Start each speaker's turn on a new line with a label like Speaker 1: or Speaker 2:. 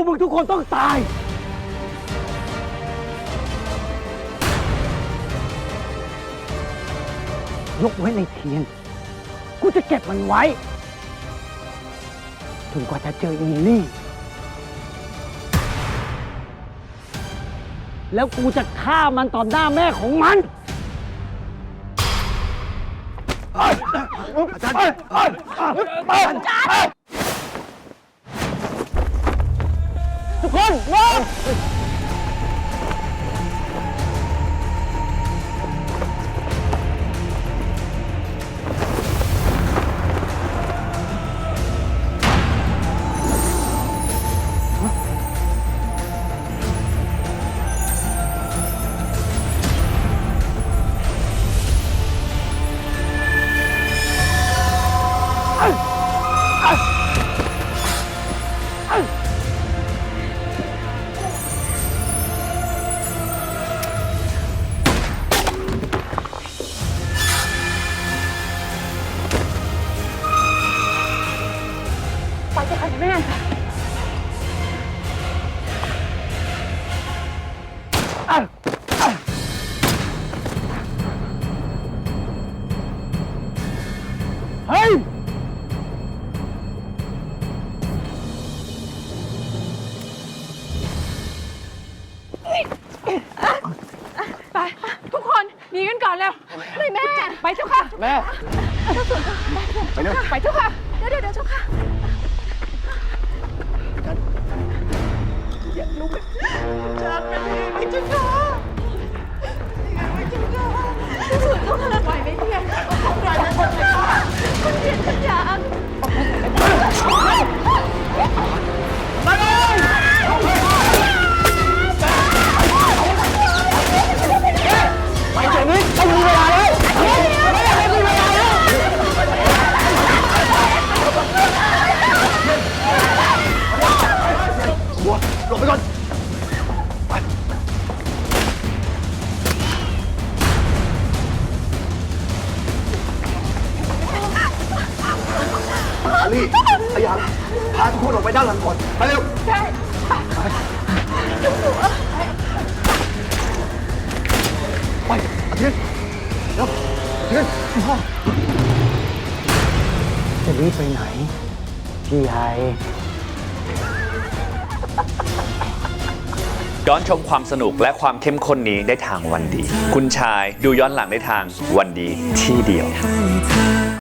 Speaker 1: วกมึงทุกคนต้องตาย ยกไว้ในเทียน กูจะเก็บมันไว้จนกว่าจะเจออีลี่ แล้วกูจะฆ่ามันต่อหน้าแม่ของมัน อาจารย์อาจารย์ ทุกคนม องเฮ้ย
Speaker 2: ไป ทุกคนหนีกันก่อนแล้วเลยแม่ ไปเจ้าค่ะ
Speaker 1: แม่
Speaker 2: ไปเร็ว ไปเจ้าค่ะ เดี๋ยวเดี๋ยวเดี๋ยวเจ้าค่ะ อา
Speaker 1: ลี่อยังพาทุกคนออกไปด้านหลังก่อนไปเร็ว ไปอาทิตย์เร็วอาทิตย์พ่อจะรีบไปไหน พี่ใหญ่
Speaker 3: ย้อนชมความสนุกและความเข้มข้นนี้ได้ทางวันดี คุณชายดูย้อนหลังได้ทางวันดีที่เดียว